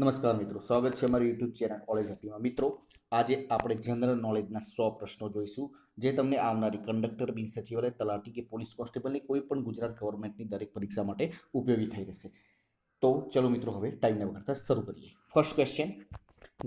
નમસ્કાર મિત્રો, સ્વાગત છે અમારી યુટ્યુબ ચેનલ કોલેજ હતીમાં મિત્રો, આજે આપણે જનરલ નોલેજના સો પ્રશ્નો જોઈશું, જે તમને આવનારી કંડક્ટર બિન સચિવાલય, તલાટી કે પોલીસ કોન્સ્ટેબલની કોઈ પણ ગુજરાત ગવર્મેન્ટની દરેક પરીક્ષા માટે ઉપયોગી થઈ રહેશે. તો ચલો મિત્રો, હવે ટાઈમને વગાડતા શરૂ કરીએ. First question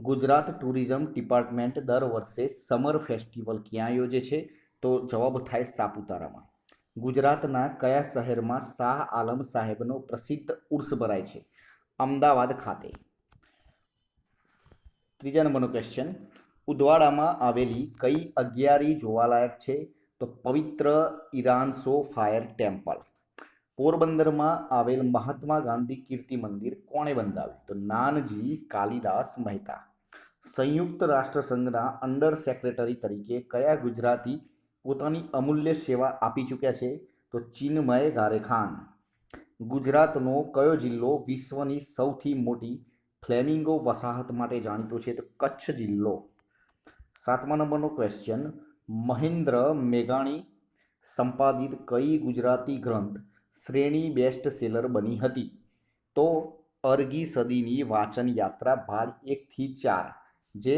Gujarat tourism department દર વર્ષે સમર ફેસ્ટિવલ ક્યાં યોજે છે? તો જવાબ થાય સાપુતારામાં. ગુજરાતના કયા શહેરમાં શાહ આલમ સાહેબનો પ્રસિદ્ધ ઉર્સ ભરાય છે? અમદાવાદ ખાતે. ત્રીજા નંબરનો ક્વેશ્ચન ઉદવાડામાં આવેલી કઈ અગિયારી જોવાલાયક છે? તો પવિત્ર ઈરાનસો ફાયર ટેમ્પલ. પોરબંદરમાં આવેલ મહાત્મા ગાંધી કીર્તિ મંદિર કોણે બંધાવ્યું? તો નાનજી કાલિદાસ મહેતા. સંયુક્ત રાષ્ટ્રસંઘના અંડર સેક્રેટરી તરીકે કયા ગુજરાતી પોતાની અમૂલ્ય સેવા આપી ચૂક્યા છે? તો ચિન્મય ગારેખાન. ગુજરાતનો કયો જિલ્લો વિશ્વની સૌથી મોટી ફ્લેમિંગો વસાહત માટે જાણીતો છે તો કચ્છ જિલ્લો. સાતમા નંબરનો ક્વેશ્ચન મહેન્દ્ર મેઘાણી સંપાદિત કઈ ગુજરાતી ગ્રંથ શ્રેણી બેસ્ટ સેલર બની હતી? તો અરગી સદીની વાચન યાત્રા ભાગ એકથી ચાર, જે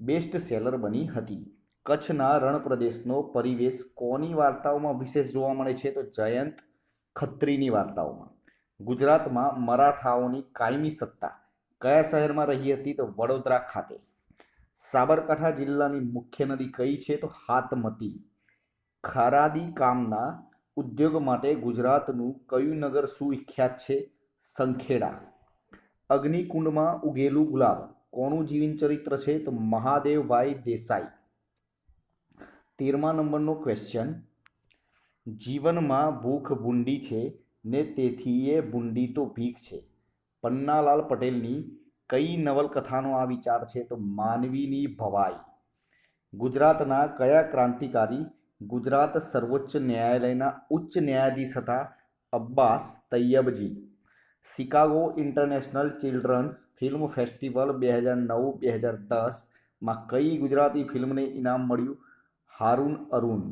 બેસ્ટ સેલર બની હતી. કચ્છના રણપ્રદેશનો પરિવેશ કોની વાર્તાઓમાં વિશેષ જોવા મળે છે? તો જયંત ખત્રીની વાર્તાઓમાં. ગુજરાતમાં મરાઠાઓની કાયમી સત્તા કયા શહેરમાં રહી હતી તો વડોદરા ખાતે? સાબરકાંઠા જિલ્લાની મુખ્ય નદી કઈ છે તો હાથમતી ખારાદી કામના ઉદ્યોગ માટે ગુજરાતનું કયું નગર સુવિખ્યાત છે? સંખેડા. અગ્નિકુંડમાં ઉગેલું ગુલાબ. કોનું જીવન ચરિત્ર છે તો મહાદેવભાઈ દેસાઈ? તેરમા નંબરનો ક્વેશ્ચન જીવનમાં ભૂખ બુંડી છે ને તેથી એ બુંડી તો ભીખ છે. પન્નાલાલ પટેલની કઈ નવલકથાનો આ વિચાર છે તો માનવીની ભવાઈ. ગુજરાતના કયા ક્રાંતિકારી ગુજરાત સર્વોચ્ચ ન્યાયાલયના ઉચ્ચ ન્યાયાધીશ હતા Abbas Tyabji? Chicago international children's film festival બે હજાર નવ, બે હજાર દસમાં કઈ ગુજરાતી ફિલ્મને ઇનામ મળ્યું? હારુન અરુણ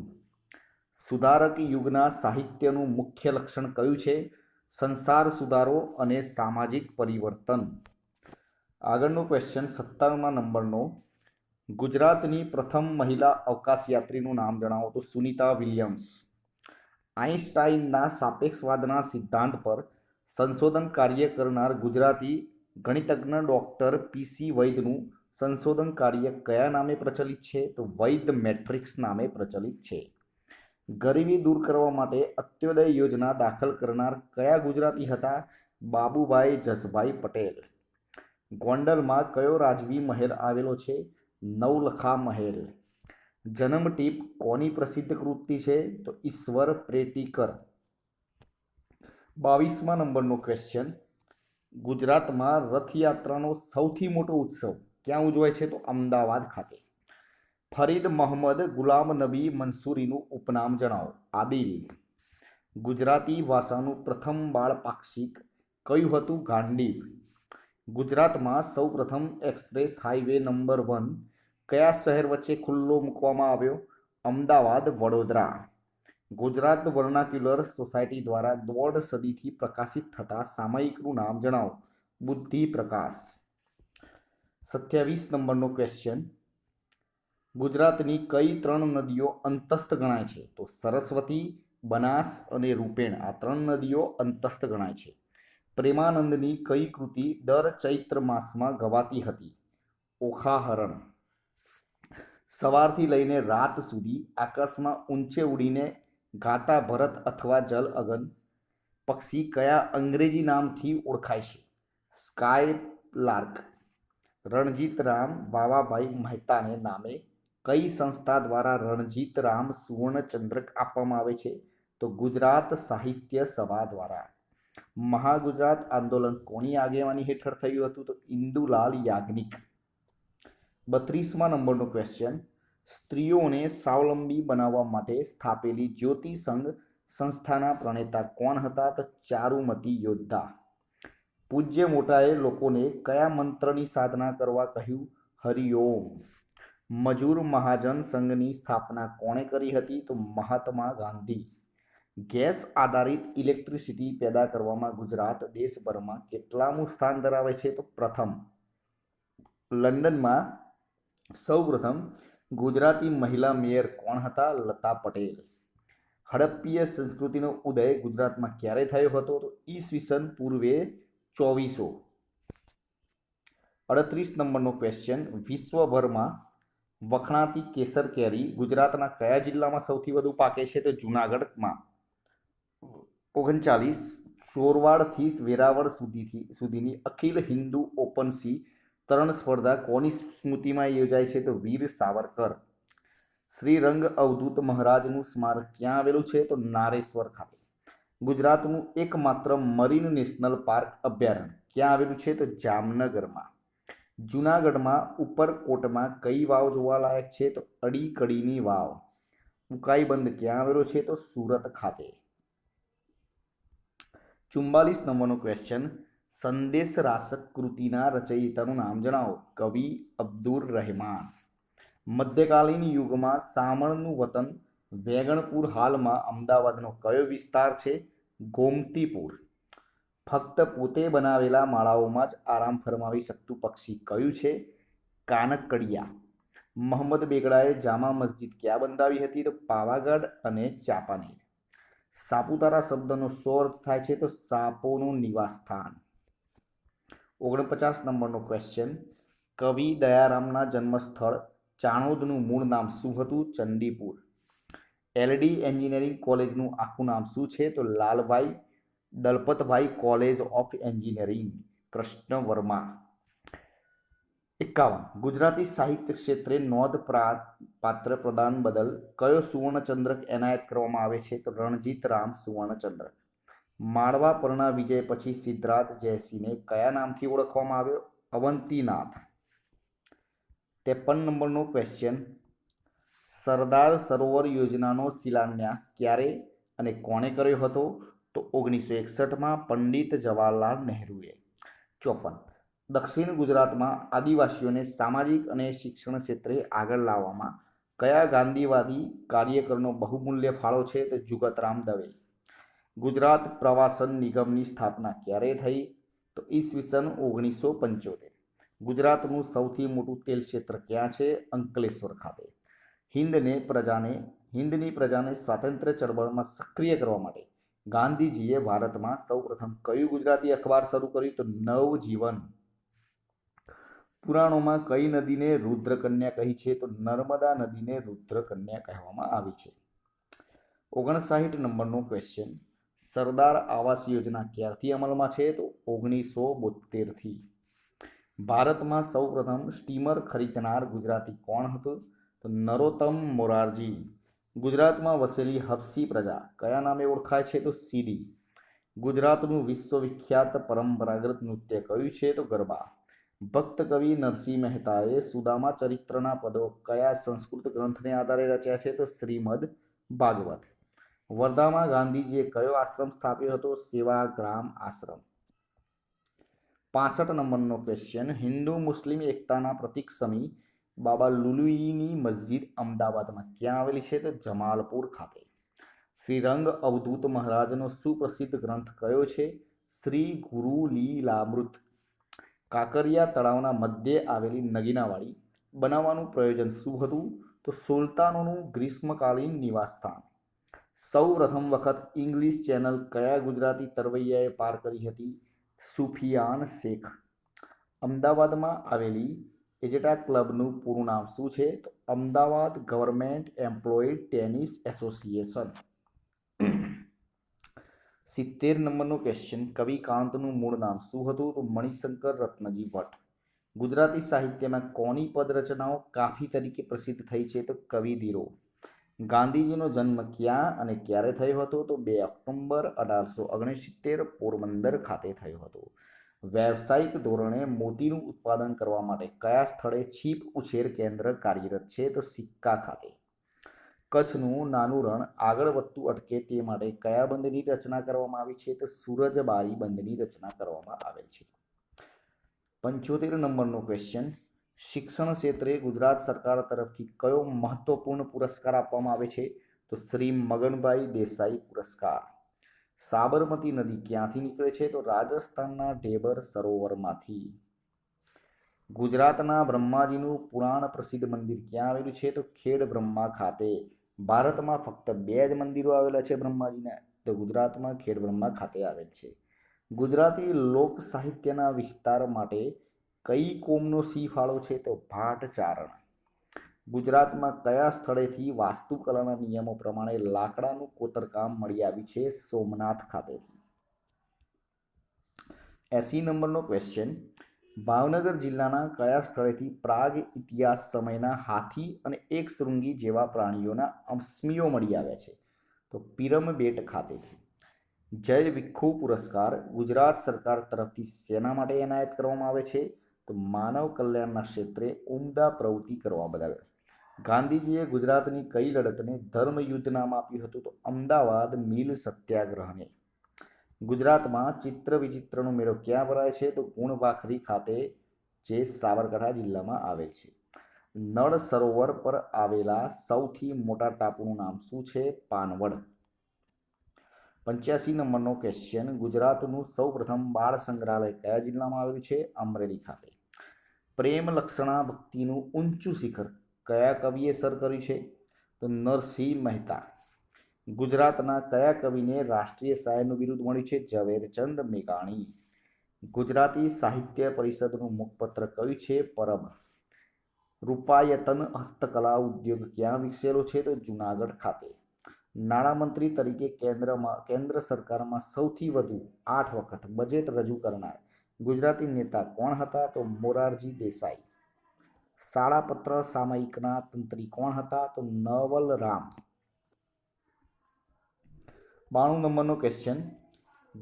સુધારક યુગના સાહિત્યનું મુખ્ય લક્ષણ કયું છે? સંસાર સુધારો અને સામાજિક પરિવર્તન. આગળનો ક્વેશ્ચન સત્તરમા નંબરનો. ગુજરાતની પ્રથમ મહિલા અવકાશયાત્રીનું નામ જણાવો તો સુનિતા વિલિયમ્સ. આઈન્સ્ટાઈનના સાપેક્ષવાદના સિદ્ધાંત પર સંશોધન કાર્ય કરનાર ગુજરાતી ગણિતજ્ઞ ડૉક્ટર પીસી વૈદનું સંશોધન કાર્ય કયા નામે પ્રચલિત છે? તો વૈદ મેટ્રિક્સ નામે પ્રચલિત છે. ગરીબી દૂર કરવા માટે અત્યોદય યોજના દાખલ કરનાર કયા ગુજરાતી હતા? બાબુભાઈ જસભાઈ પટેલ. ગોંડલમાં કયો રાજવી મહેલ આવેલો છે? નવલખા મહેલ. જન્મ ટીપ કોની પ્રસિદ્ધ કૃતિ છે? તો ઈશ્વર પ્રેટીકર. બાવીસમા નંબરનો ક્વેશ્ચન ગુજરાતમાં રથયાત્રાનો સૌથી મોટો ઉત્સવ ક્યાં ઉજવાય છે? તો અમદાવાદ ખાતે. ફરીદ મોહમ્મદ ગુલામ નબી મંસૂરીનું ઉપનામ જણાવો. આદિલ. ગુજરાતી ભાષાનું પ્રથમ બાળ પાક્ષિક કયું હતું? ગાંડી ગુજરાતમાં સૌપ્રથમ એક્સપ્રેસ હાઈવે નંબર વન કયા શહેર વચ્ચે ખુલ્લો મૂકવામાં આવ્યો? અમદાવાદ, વડોદરા. ગુજરાત વર્નાક્યુલર સોસાયટી દ્વારા દોઢ સદીથી પ્રકાશિત થતા સામયિકનું નામ જણાવો. બુદ્ધિ પ્રકાશ. સત્યાવીસ નંબરનો ક્વેશ્ચન ગુજરાતની કઈ ત્રણ નદીઓ અંતસ્થ ગણાય છે? તો સરસ્વતી, બનાસ અને રૂપેણ આ ત્રણ નદીઓ અંતસ્થ ગણાય છે. પ્રેમાનંદની કઈ કૃતિ દર ચૈત્ર માસમાં ગવાતી હતી? ઓખાહરણ. સવારથી લઈને રાત સુધી આકાશમાં ઊંચે ઉડીને ગાતા ભરત અથવા જલ અગન પક્ષી કયા અંગ્રેજી નામથી ઓળખાય છે? સ્કાય લાર્ક રણજીતરામ વાવાભાઈ મહેતાને નામે કઈ સંસ્થા દ્વારા રણજીત રામ સુવર્ણચંદ્રક આપવામાં આવે છે? તો ગુજરાત સાહિત્ય સભા દ્વારા. મહાગુજરાત આંદોલન કોની આગેવાની હેઠળ થયું હતું? તો ઇન્દુલાલ યાજ્ઞિક. બત્રીસમાં નંબરનો ક્વેશ્ચન સ્ત્રીઓને સ્વાવલંબી બનાવવા માટે સ્થાપેલી જ્યોતિ સંઘ સંસ્થાના પ્રણેતા કોણ હતા? તો ચારુમતી યોદ્ધા. પૂજ્ય મોટાએ લોકોને કયા મંત્રની સાધના કરવા કહ્યું? હરિઓમ મજૂર મહાજન સંઘની સ્થાપના કોણે કરી હતી? તો મહાત્મા ગાંધી. ગેસ આધારિત ઇલેક્ટ્રિસિટી પેદા કરવામાં ગુજરાત દેશભરમાં કેટલામું સ્થાન ધરાવે છે? તો પ્રથમ, લંડનમાં સૌપ્રથમ ગુજરાતી મહિલા મેયર કોણ હતા? લતા પટેલ. હડપ્પીય સંસ્કૃતિનો ઉદય ગુજરાતમાં ક્યારે થયો હતો? તો ઈસવીસન પૂર્વે ચોવીસો. અડત્રીસ નંબરનો ક્વેશ્ચન વિશ્વભરમાં વખણાતી કેસર કેરી ગુજરાતના કયા જિલ્લામાં સૌથી વધુ પાકે છે તો જુનાગઢમાં? ઓગણચાલીસ, ચોરવાડથી વેરાવળ સુધીથી, સુધીની અખિલ હિન્દુ ઓપન સી તરણ સ્પર્ધા કોની સ્મૃતિમાં યોજાય છે તો વીર સાવરકર? શ્રી રંગ અવધૂત મહારાજનું સ્મારક ક્યાં આવેલું છે તો નારેશ્વર ખાતે? ગુજરાતનું એકમાત્ર મરીન નેશનલ પાર્ક અભયારણ્ય ક્યાં આવેલું છે તો જામનગરમાં? જૂનાગઢમાં ઉપરકોટમાં કઈ વાવ જોવાલાયક છે? તો અડીકડીની વાવ. ઉકાઈ બંધ ક્યાં આવેલો છે? તો સુરત ખાતે. ચુમ્બાલીસ નંબરનો ક્વેશ્ચન સંદેશ રાસક કૃતિના રચયિતાનું નામ જણાવો. કવિ અબ્દુર રહેમાન. મધ્યકાલીન યુગમાં સામણનું વતન વેગણપુર હાલમાં અમદાવાદનો કયો વિસ્તાર છે? ગોમતીપુર. ફક્ત પોતે બનાવેલા માળાઓમાં જ આરામ ફરમાવી શકતું પક્ષી કયું છે? કાનકડિયા. મોહમ્મદ બેગડાએ જામા મસ્જિદ ક્યાં બંધાવી હતી તો પાવાગઢ અને ચાપાનેર. સાપુતારા શબ્દનો સો અર્થ થાય છે તો સાપોનું નિવાસસ્થાન. ઓગણપચાસ નંબરનો ક્વેશ્ચન કવિ દયારામના જન્મસ્થળ ચાણોદનું મૂળ નામ શું હતું? ચંદીપુર એલડી એન્જિનિયરિંગ કોલેજનું આખું નામ શું છે? તો Lalbhai Dalpatbhai college of engineering Krishna Varma એકાવન. ગુજરાતી સાહિત્ય ક્ષેત્રે નોંધ પાત્ર પ્રદાન બદલ કયો સુવર્ણચંદ્રક એનાયત કરવામાં આવે છે? તો રણજીત રામ સુવર્ણચંદ્રક. માળવા પરના વિજય પછી સિદ્ધરાજ જયસિંહને કયા નામથી ઓળખવામાં આવ્યો? અવંતીનાથ. ત્રેપન નંબરનો ક્વેશ્ચન સરદાર સરોવર યોજનાનો શિલાન્યાસ ક્યારે અને કોણે કર્યો હતો? તો ઓગણીસો એકસઠમાં પંડિત જવાહરલાલ નહેરુએ. ચોપન. દક્ષિણ ગુજરાતમાં આદિવાસીઓને સામાજિક અને શિક્ષણ ક્ષેત્રે આગળ લાવવામાં કયા ગાંધીવાદી કાર્યકરનો બહુમૂલ્ય ફાળો છે તો જુગતરામ દવે. ગુજરાત પ્રવાસન નિગમની સ્થાપના ક્યારે થઈ? તો ઈસવીસન ઓગણીસો પંચોતેર. ગુજરાતનું સૌથી મોટું તેલ ક્ષેત્ર ક્યાં છે? અંકલેશ્વર ખાતે. હિન્દને પ્રજાને હિન્દની પ્રજાને સ્વાતંત્ર્ય ચળવળમાં સક્રિય કરવા માટે ગાંધીજીએ ભારતમાં સૌપ્રથમ કયું ગુજરાતી અખબાર શરૂ કર્યું? તો નવજીવન. પુરાણોમાં કઈ નદીને રુદ્રકન્યા કહી છે? તો નર્મદા નદીને રુદ્રકન્યા કહેવામાં આવી છે. ઓગણસાઠ નંબરનો ક્વેશ્ચન સરદાર આવાસ યોજના ક્યારથી અમલમાં છે? તો ઓગણીસો બોતેરથી ભારતમાં સૌપ્રથમ સ્ટીમર ખરીદનાર ગુજરાતી કોણ હતું? તો નરોત્તમ મોરારજી. ગુજરાતમાં વસેલી હફસી પ્રજા કયા નામે ઓળખાય છે? તો સીડી ગુજરાતનું વિશ્વવિખ્યાત પરંપરાગત નૃત્ય કયું છે? તો ગરબા. ભક્ત કવિ નરસિંહ મહેતાએ સુદામા ચરિત્રના પદો કયા સંસ્કૃત ગ્રંથને આધારે રચ્યા છે? તો શ્રીમદ ભાગવત. વર્ધામાં ગાંધીજીએ કયો આશ્રમ સ્થાપ્યો હતો? સેવાગ્રામ આશ્રમ. પાસઠ નંબરનો ક્વેશ્ચન હિન્દુ મુસ્લિમ એકતાના પ્રતીક સમી બાબા લુલુઈની મસ્જિદ અમદાવાદમાં ક્યાં આવેલી છે તો જમાલપુર ખાતે. શ્રીરંગ અવધૂત મહારાજનો સુપ્રસિદ્ધ ગ્રંથ કયો છે? શ્રી ગુરુ લીલામૃત. કાંકરિયા તળાવના મધ્યે આવેલી નગીનાવાડી. બનાવવાનું પ્રયોજન શું હતું? તો સુલતાનોનું ગ્રીષ્મકાલીન નિવાસસ્થાન. સૌ પ્રથમ વખત ઇંગ્લિશ ચેનલ કયા ગુજરાતી તરવૈયાએ પાર કરી હતી? સુફિયાન શેખ. અમદાવાદમાં આવેલી એજેટા ક્લબનું પૂરું નામ શું છે? તો Ahmedabad government employ tennis association. સિત્તેર નંબરનો ક્વેશ્ચન કવિકાંતનું મૂળ નામ શું હતું? તો મણિશંકર રત્નજી ભટ્ટ. ગુજરાતી સાહિત્યમાં કોની પદ રચનાઓ કાફી તરીકે પ્રસિદ્ધ થઈ છે? તો કવિ ધીરો. ગાંધીજીનો જન્મ ક્યાં અને ક્યારે થયો હતો? તો બે ઓક્ટોબર અઢારસો ઓગણસિત્તેર પોરબંદર ખાતે થયો હતો. વ્યવસાયિક ધોરણે મોતીનું ઉત્પાદન કરવા માટે કયા સ્થળે છીપ ઉછેર કેન્દ્ર કાર્યરત છે? તો સિક્કા ખાતે. કચ્છનું નાનું રણ આગળ વધતું અટકે તે માટે કયા બંધની રચના કરવામાં આવી છે? તો સૂરજબારી બંધની રચના કરવામાં આવેલ છે. પંચોતેર નંબરનો ક્વેશ્ચન શિક્ષણ ક્ષેત્રે ગુજરાત સરકાર તરફથી કયો મહત્વપૂર્ણ પુરસ્કાર આપવામાં આવે છે? તો શ્રી મગનભાઈ દેસાઈ પુરસ્કાર. સાબરમતી નદી ક્યાંથી નીકળે છે? તો રાજસ્થાનના ઢેબર સરોવરમાંથી. ગુજરાતના બ્રહ્માજીનું પુરાણ પ્રસિદ્ધ મંદિર ક્યાં આવેલું છે? તો ખેડ બ્રહ્મા ખાતે. ભારતમાં ફક્ત બે જ મંદિરો આવેલા છે બ્રહ્માજીના. તો ગુજરાતમાં ખેડ બ્રહ્મા ખાતે આવેલ છે. ગુજરાતી લોક સાહિત્યના વિસ્તાર માટે કઈ કોમનો સી ફાળો છે? તો ભાટ ચારણ ગુજરાતમાં કયા સ્થળેથી વાસ્તુકલાના નિયમો પ્રમાણે લાકડાનું કોતરકામ મળી આવ્યું છે સોમનાથ ખાતેથી? એસી નંબરનો ક્વેશ્ચન ભાવનગર જિલ્લાના કયા સ્થળેથી પ્રાગ ઇતિહાસ સમયના હાથી અને એક શૃંગી જેવા પ્રાણીઓના અસ્મિઓ મળી આવ્યા છે? તો પિરમબેટ ખાતેથી. જય વિખુ પુરસ્કાર. ગુજરાત સરકાર તરફથી સેના માટે એનાયત કરવામાં આવે છે? તો માનવ કલ્યાણના ક્ષેત્રે ઉમદા પ્રવૃત્તિ કરવા બદલ. ગાંધીજીએ ગુજરાતની કઈ લડતને ધર્મયુદ્ધ નામ આપ્યું હતું તો અમદાવાદ મિલ સત્યાગ્રહને. ગુજરાતમાં ચિત્ર વિચિત્રનો મેળો ક્યાં ભરાય છે તો ગુણવાખરી ખાતે જે સાબરકાંઠા જિલ્લામાં આવેલ છે. નળ સરોવર પર આવેલા સૌથી મોટા ટાપુનું નામ શું છે? પાનવડ. પંચ્યાસી નંબરનો ક્વેશ્ચન ગુજરાતનું સૌપ્રથમ બાળ સંગ્રહાલય કયા જિલ્લામાં આવેલું છે? અમરેલી ખાતે. પ્રેમ લક્ષણા ભક્તિનું ઊંચું શિખર કયા કવિએ સર કર્યું છે? તો નરસિંહ મહેતા. ગુજરાતના કયા કવિને રાષ્ટ્રીય શાયરનું બિરુદ મળ્યું છે? ઝવેરચંદ મેઘાણી. ગુજરાતી સાહિત્ય પરિષદનું મુખપત્ર કયું છે? પરબ. રૂપાયતન હસ્તકલા ઉદ્યોગ ક્યાં વિકસેલો છે? તો જુનાગઢ ખાતે. નાણામંત્રી તરીકે કેન્દ્રમાં, કેન્દ્ર સરકારમાં સૌથી વધુ આઠ વખત બજેટ રજૂ કરનાર ગુજરાતી નેતા કોણ હતા? તો મોરારજી દેસાઈ. શાળાપત્ર સામયિકના તંત્રી કોણ હતા? તો નવલરામ બાણું નંબરનો ક્વેશ્ચન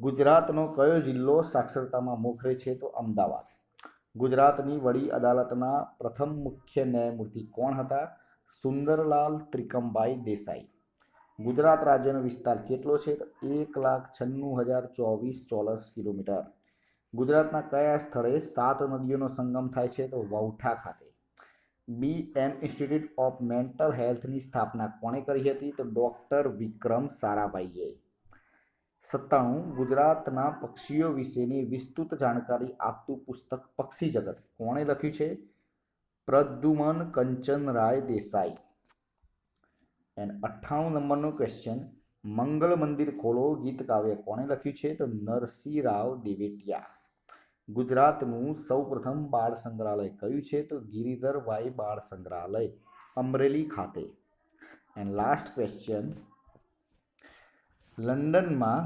ગુજરાતનો કયો જિલ્લો સાક્ષરતામાં મોખરે છે? તો અમદાવાદ. ગુજરાતની વડી અદાલતના પ્રથમ મુખ્ય ન્યાયમૂર્તિ કોણ હતા? સુંદરલાલ ત્રિકમભાઈ દેસાઈ. ગુજરાત રાજ્યનો વિસ્તાર કેટલો છે? તો એક લાખ છન્નું હજાર ચોવીસ ચોરસ કિલોમીટર. ગુજરાતના કયા સ્થળે સાત નદીઓનો સંગમ થાય છે? તો વૌઠા ખાતે. B M institute of mental હેલ્થની સ્થાપના કોણે કરી હતી? તો ડૉક્ટર વિક્રમ સારાભાઈએ. સત્તાણું, ગુજરાતના પક્ષીઓ વિશેની વિસ્તૃત જાણકારી આપતું પુસ્તક પક્ષી જગત. કોણે લખ્યું છે? પ્રદ્યુમન કંચનરાય દેસાઈ. એન્ડ અઠ્ઠાણું નંબરનો ક્વેશ્ચન મંગળ મંદિર ખોલો, ગીત કાવ્ય કોણે લખ્યું છે? તો નરસિંહ રાવ દેવેટિયા. ગુજરાતનું સૌપ્રથમ બાળ સંગ્રહાલય કયું છે? તો ગિરિધરભાઈ બાળ સંગ્રહાલય, અમરેલી ખાતે. એન્ડ લાસ્ટ ક્વેશ્ચન લંડનમાં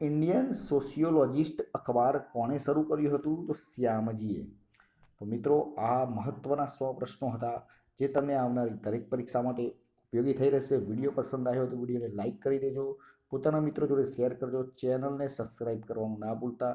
ઇન્ડિયન સોશિયોલોજિસ્ટ અખબાર કોણે શરૂ કર્યું હતું? તો શ્યામજીએ. તો મિત્રો, આ મહત્ત્વના સો પ્રશ્નો હતા જે તમને આવનારી દરેક પરીક્ષા માટે ઉપયોગી થઈ રહેશે. વીડિયો પસંદ આવ્યો તો વિડીયોને લાઇક કરી દેજો. પોતાના મિત્રો જોડે શેર કરજો. ચેનલને સબસ્ક્રાઇબ કરવાનું ના ભૂલતા.